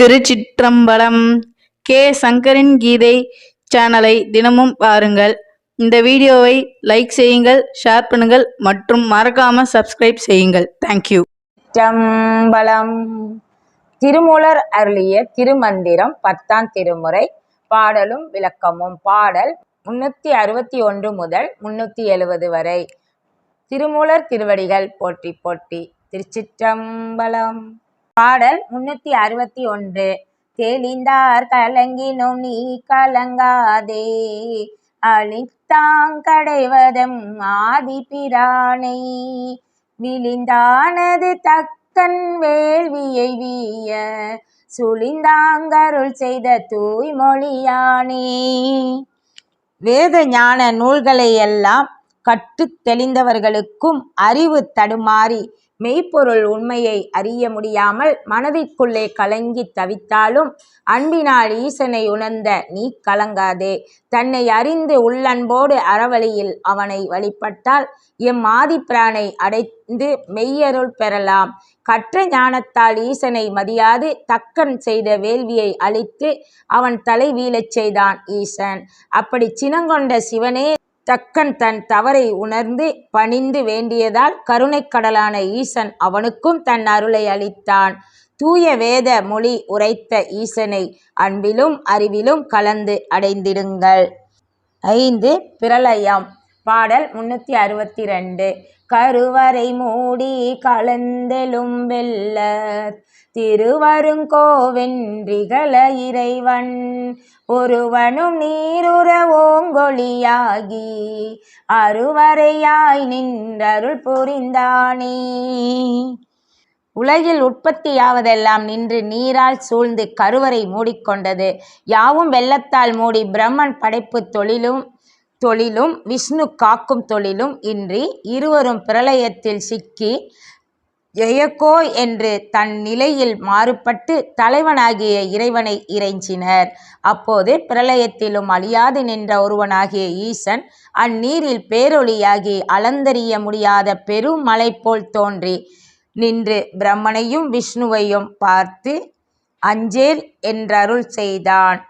திருச்சிற்றம்பலம் K. சங்கரின் கீதை சேனலை தினமும் பாருங்கள். இந்த வீடியோவை லைக் செய்யுங்கள் ஷேர் பண்ணுங்கள் மற்றும் மறக்காம சப்ஸ்கிரைப் செய்யுங்கள். தேங்க்யூ சிற்றம்பலம் திருமூலர் அருளிய திருமந்திரம் பத்தாம் திருமுறை பாடலும் விளக்கமும். பாடல் முன்னூத்தி அறுபத்தி ஒன்று முதல் முன்னூத்தி எழுபது வரை. திருமூலர் திருவடிகள் போற்றி போற்றி. திருச்சிற்றம்பலம் பாடல் முன்னூத்தி அறுபத்தி ஒன்று. தெளிந்தார் கலங்கினோம் நீ கலங்காதே. அழித்தாங்கடைவதம் ஆதி பிரானை. விழிந்தானது தக்கன் வேள்வியை வீய. சுழிந்தாங்கருள் செய்த தூய்மொழியானே. வேத ஞான நூல்களை எல்லாம் கற்றுத் தெளிந்தவர்களுக்கும் அறிவு தடுமாறி மெய்ப்பொருள் உண்மையை அறிய முடியாமல் மனதிற்குள்ளே கலங்கி தவித்தாலும் அன்பினால் ஈசனை உணர்ந்த நீ கலங்காதே. தன்னை அறிந்து உள்ளன்போடு அறவழியில் அவனை வழிபட்டால் எம் ஆதிப்பிரானை அடைந்து மெய்யருள் பெறலாம். கற்ற ஞானத்தால் ஈசனை மதியாது தக்கன் செய்த வேள்வியை அழித்து அவன் தலை வீழச் செய்தான் ஈசன். அப்படி சினங்கொண்ட சிவனே தக்கன் தன் தவறை உணர்ந்து பணிந்து வேண்டியதால் கருணைக்கடலான ஈசன் அவனுக்கும் தன் அருளை அளித்தான். தூய வேத மொழி உரைத்த ஈசனை அன்பிலும் அறிவிலும் கலந்து அடைந்திடுங்கள். ஐந்து பிரளயம். பாடல் முன்னூத்தி அறுபத்தி ரெண்டு கருவறை மூடி கலந்தெழும் வெள்ள திருவருங்கோவென்றிகள இறைவன். ஒருவனும் நீருற ஓங்கொழியாகி அருவரையாய் நின்றருள் புரிந்தானே. உலகில் உற்பத்தியாவதெல்லாம் நின்று நீரால் சூழ்ந்து கருவறை மூடிக்கொண்டது. யாவும் வெள்ளத்தால் மூடி பிரம்மன் படைப்பு தொழிலும் தொழிலும் விஷ்ணு காக்கும் தொழிலும் இன்றி இருவரும் பிரளயத்தில் சிக்கி ஜெயக்கோ என்று தன் நிலையில் மாறுபட்டு தலைவனாகிய இறைவனை இறைஞ்சினர். அப்போது பிரளயத்திலும் அழியாது நின்ற ஒருவனாகிய ஈசன் அந்நீரில் பேரொளியாகி அளந்தறிய முடியாத பெருமலை போல் தோன்றி நின்று பிரம்மனையும் விஷ்ணுவையும் பார்த்து அஞ்சேல் என்றருள் செய்தான்.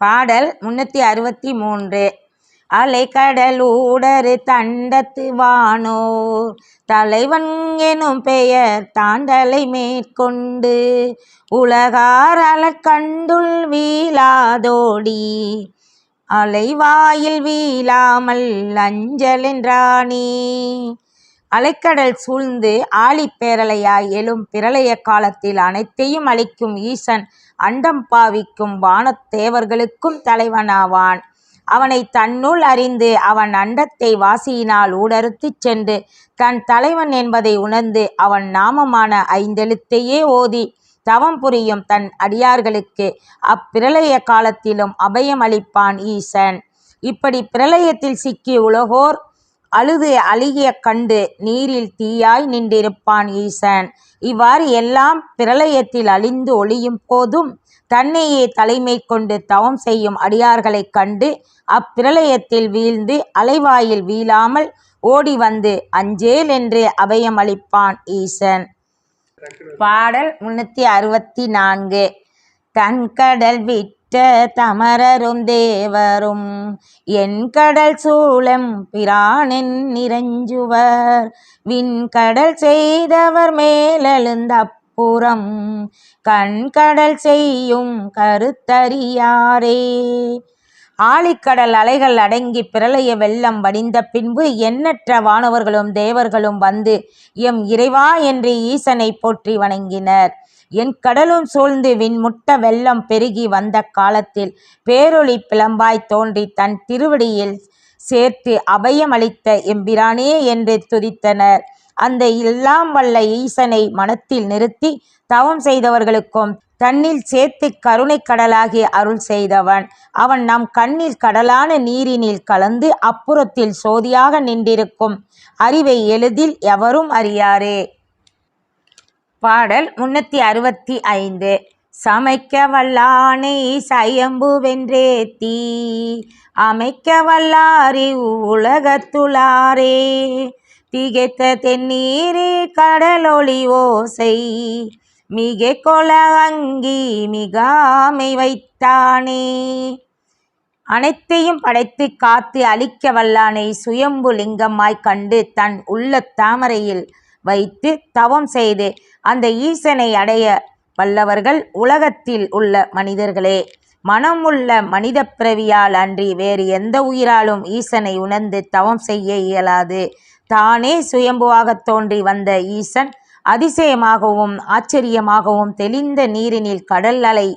பாடல் முன்னூற்றி அறுபத்தி மூன்று. அலைக்கடலூடரு தண்டத்து வானோர். தலைவன் எனும் பெயர் தாண்டலை மேற்கொண்டு உலகார் அலக்கண்டுள் வீழாதோடி. அலைவாயில் வீழாமல் அஞ்சலென்றானே அலைக்கடல் சூழ்ந்து ஆழிப்பேரலையாய் எழும் பிரளய காலத்தில் அனைத்தையும் அளிக்கும் ஈசன் அண்டம் பாவிக்கும் வானத்தேவர்களுக்கும் தலைவனாவான். அவனை தன்னுள் அறிந்து அவன் அண்டத்தை வாசியினால் ஊடறுத்துச் சென்று தன் தலைவன் என்பதை உணர்ந்து அவன் நாமமான ஐந்தெழுத்தையே ஓதி தவம் புரியும் தன் அடியார்களுக்கு அப்பிரளய காலத்திலும் அபயம் அளிப்பான் ஈசன். இப்படி பிரளயத்தில் சிக்கி உலகோர் அழுது அழுகிய கண்டு நீரில் தீயாய் நின்றிருப்பான் ஈசன். இவ்வாறு எல்லாம் பிரளயத்தில் அழிந்து ஒளியும் போதும் தன்னையே தலைமை கொண்டு தவம் செய்யும் அடியார்களைக் கண்டு அப்பிரளயத்தில் வீழ்ந்து அலைவாயில் வீழாமல் ஓடி வந்து அஞ்சேல் என்று அபயமளிப்பான் ஈசன். பாடல் முன்னூத்தி அறுபத்தி நான்கு தன்கடல் விட்ட தமரரும் தேவரும் என் கடல் சூழம் பிராணன் நிறைஞ்சுவர். விண்கடல் செய்தவர் மேலெழுந்த புறம் கண்கடல் செய்யும் கருத்தறியாரே. ஆழிக்கடல் அலைகள் அடங்கி பிரளய வெள்ளம் வடிந்த பின்பு எண்ணற்ற வானவர்களும் தேவர்களும் வந்து எம் இறைவா என்று ஈசனை போற்றி வணங்கினர். என் கடலும் சூழ்ந்து விண்முட்ட வெள்ளம் பெருகி வந்த காலத்தில் பேரொளி பிளம்பாய் தோன்றி தன் திருவடியில் சேர்த்து அபயமளித்த எம்பிரானே என்று துதித்தனர். அந்த எல்லாம் வல்ல ஈசனை மனத்தில் நிறுத்தி தவம் செய்தவர்களுக்கும் தன்னில் சேர்த்து கருணை கடலாகி அருள் செய்தவன். அவன் நம் கண்ணில் கடலான நீரினில் கலந்து அப்புறத்தில் சோதியாக நின்றிருக்கும். அறிவை எளிதில் எவரும் அறியாரே. பாடல் முன்னூத்தி அறுபத்தி ஐந்து. சமைக்க வல்லானை சயம்புவென்றே தீ. அமைக்க வல்லாரி உலகத்துளாரே. திகைத்த தென்னீரே கடலொளி ஓசை. மிக கொல அங்கி மிகாமை வைத்தானே. அனைத்தையும் படைத்து காத்து அழிக்க வல்லானை சுயம்பு லிங்கமாய் கண்டு தன் உள்ள தாமரையில் வைத்து தவம் செய்து அந்த ஈசனை அடைய வல்லவர்கள் உலகத்தில் உள்ள மனிதர்களே மனம் உள்ள மனித பிறவியால் அன்றி வேறு எந்த உயிராலும் ஈசனை உணர்ந்து தவம் செய்ய இயலாது. தானே சுயம்புவாகத் தோன்றி வந்த ஈசன் அதிசயமாகவும் ஆச்சரியமாகவும் தெளிந்த நீரினில் கடல் அலை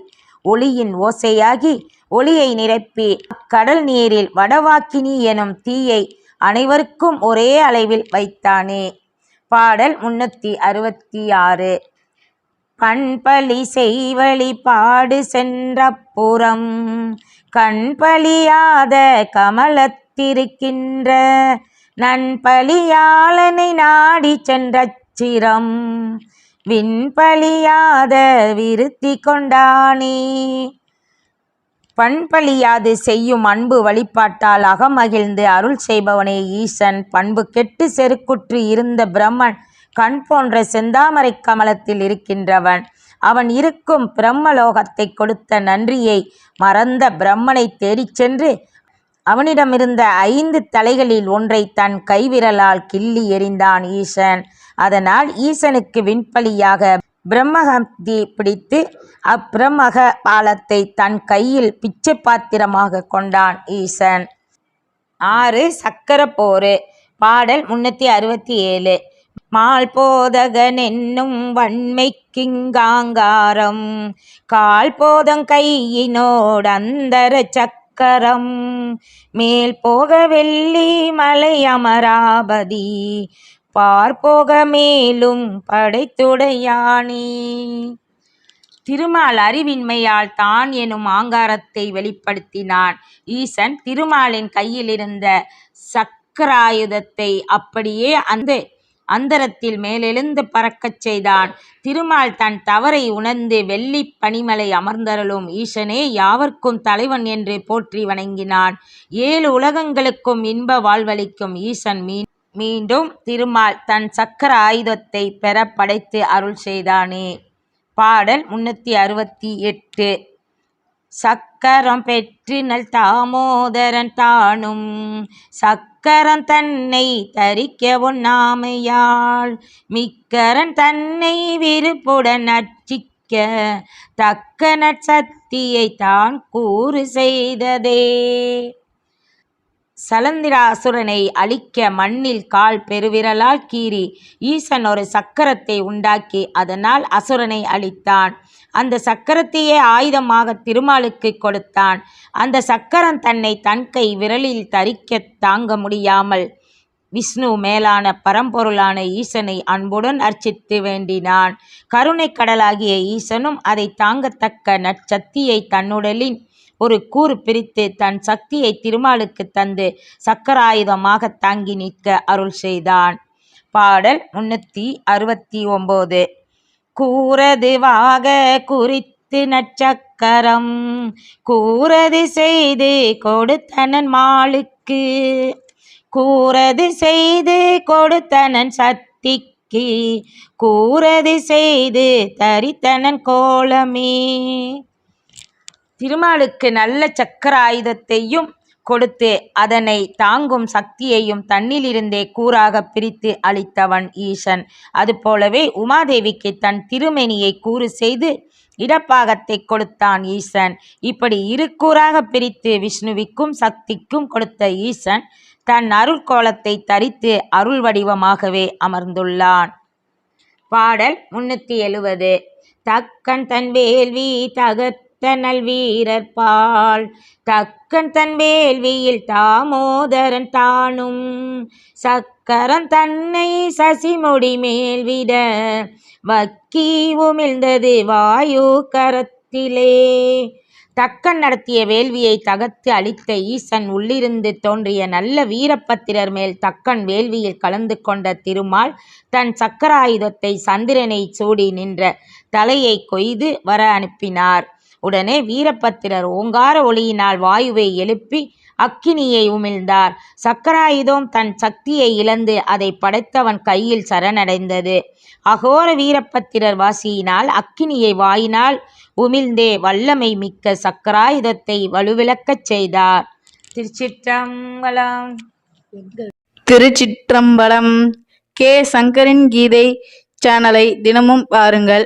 ஒளியின் ஓசையாகி ஒளியை நிரப்பி அக்கடல் நீரில் வடவாக்கினி எனும் தீயை அனைவருக்கும் ஒரே அளவில் வைத்தானே. பாடல் முன்னூற்றி அறுபத்தி ஆறு பண்பலி செய்வழி பாடு சென்றப்புறம் கண்பலியாத கமலத்திருக்கின்ற நண்பலியாளனை நாடி சென்றச்சிரம் விண்பலியாத விருத்தி கொண்டானே. பண்பழியாது செய்யும் அன்பு வழிபாட்டால் அகமகிழ்ந்து அருள் செய்பவனே ஈசன். பண்பு கெட்டு செருக்குற்று இருந்த பிரம்மன் கண் போன்ற செந்தாமரை கமலத்தில் இருக்கின்றவன். அவன் இருக்கும் பிரம்மலோகத்தை கொடுத்த நன்றியை மறந்த பிரம்மனை தேடிச் சென்று அவனிடமிருந்த ஐந்து தலைகளில் ஒன்றை தன் கைவிரலால் கிள்ளி எறிந்தான் ஈசன். அதனால் ஈசனுக்கு விண்பலியாக பிரம்மஹத்தி பிடித்து அப்பிரமக பாலத்தை தன் கையில் பிச்சை பாத்திரமாக கொண்டான் ஈசன். ஆறு சக்கர போரு. பாடல் முன்னூற்றி அறுபத்தி ஏழு. மால் போதகன் என்னும் வன்மைக்கிங்காங்காரம். கால் போதங் கையினோடு அந்தர சக்கரம். மேல் போக வெள்ளி மலை அமராபதி. பார்ப்போக மேலும் படைத்துடையானே. திருமால் அறிவின்மையால் தான் எனும் ஆங்காரத்தை வெளிப்படுத்தினான். ஈசன் திருமாலின் கையிலிருந்த சக்கராயுதத்தை அப்படியே அந்த அந்தரத்தில் மேலெழுந்து பறக்கச் செய்தான். திருமால் தன் தவறை உணர்ந்து வெள்ளி பனிமலை அமர்ந்தருளும் ஈசனே யாவர்க்கும் தலைவன் என்று போற்றி வணங்கினான். ஏழு உலகங்களுக்கும் இன்ப வாழ்வளிக்கும் ஈசன் மீன் மீண்டும் திருமால் தன் சக்கர ஆயுதத்தை பெற படைத்து அருள் செய்தானே. பாடல் முன்னூற்றி அறுபத்தி எட்டு. சக்கரம் பெற்றினல் தாமோதரன் தானும். சக்கரம் தன்னை தரிக்க ஒண்ணாமையாள் மிக்கரன் தன்னை விருப்புடன் அர்ச்சிக்க தக்க நற்சக்தியை தான் கூறு செய்ததே. சலந்திராசுரனை அழிக்க மண்ணில் கால் பெருவிரலால் கீறி ஈசன் ஒரு சக்கரத்தை உண்டாக்கி அதனால் அசுரனை அழித்தான். அந்த சக்கரத்தையே ஆயுதமாக திருமாலுக்கு கொடுத்தான். அந்த சக்கரம் தன்னை தன் கை விரலில் தரிக்க தாங்க முடியாமல் விஷ்ணு மேலான பரம்பொருளான ஈசனை அன்புடன் அர்ச்சித்து வேண்டினான். கருணை கடலாகிய ஈசனும் அதை தாங்கத்தக்க நற்சக்தியை தன்னுடலின் ஒரு கூறு பிரித்து தன் சக்தியை திருமாலுக்கு தந்து சக்கராயுதமாக தாங்கி நிற்க அருள் செய்தான். பாடல் முன்னூற்றி அறுபத்தி ஒம்பது. கூறதுவாக குறித்து நட்சக்கரம் கூறது செய்து கொடுத்தனன் மாளுக்கு கூறது செய்து கொடுத்தனன் சக்திக்கு கூறது செய்து தரித்தனன் கோலமே. திருமாலுக்கு நல்ல சக்கர ஆயுதத்தையும் கொடுத்து அதனை தாங்கும் சக்தியையும் தன்னிலிருந்தே கூறாக பிரித்து அளித்தவன் ஈசன். அதுபோலவே உமாதேவிக்கு தன் திருமேனியை கூறு செய்து இடப்பாகத்தை கொடுத்தான் ஈசன். இப்படி இரு கூறாக பிரித்து விஷ்ணுவிக்கும் சக்திக்கும் கொடுத்த ஈசன் தன் அருள் கோலத்தை தரித்து அருள் வடிவமாகவே அமர்ந்துள்ளான். பாடல் முன்னூற்றி எழுவது. தக்கன் தன் வேள்வி தகத் தனல் வீரர் பால். தக்கன் தன் வேள்வியில் தாமோதரன் தானும். சக்கரம் தன்னை சசிமுடி மேல்விட வக்கி உமிழ்ந்தது வாயு கரத்திலே. தக்கன் நடத்திய வேள்வியை தகர்த்து அளித்த ஈசன் உள்ளிருந்து தோன்றிய நல்ல வீரபத்திரர் மேல் தக்கன் வேள்வியில் கலந்து கொண்ட திருமால் தன் சக்கராயுதத்தை சந்திரனை சூடி நின்ற தலையை கொய்து வர அனுப்பினார். உடனே வீரபத்திரர் ஓங்கார ஒளியினால் வாயுவை எழுப்பி அக்கினியை உமிழ்ந்தார். சக்கராயுதம் தன் சக்தியை இழந்து அதை படைத்தவன் கையில் சரணடைந்தது. அகோர வீரபத்திரர் வாசியினால் அக்கினியை வாயினால் உமிழ்ந்தே வல்லமை மிக்க சக்கராயுதத்தை வலுவிழக்கச் செய்தார். திருச்சிற்றம்பலம். திருச்சிற்றம்பலம் கே சங்கரின் கீதை சேனலை தினமும் பாருங்கள்.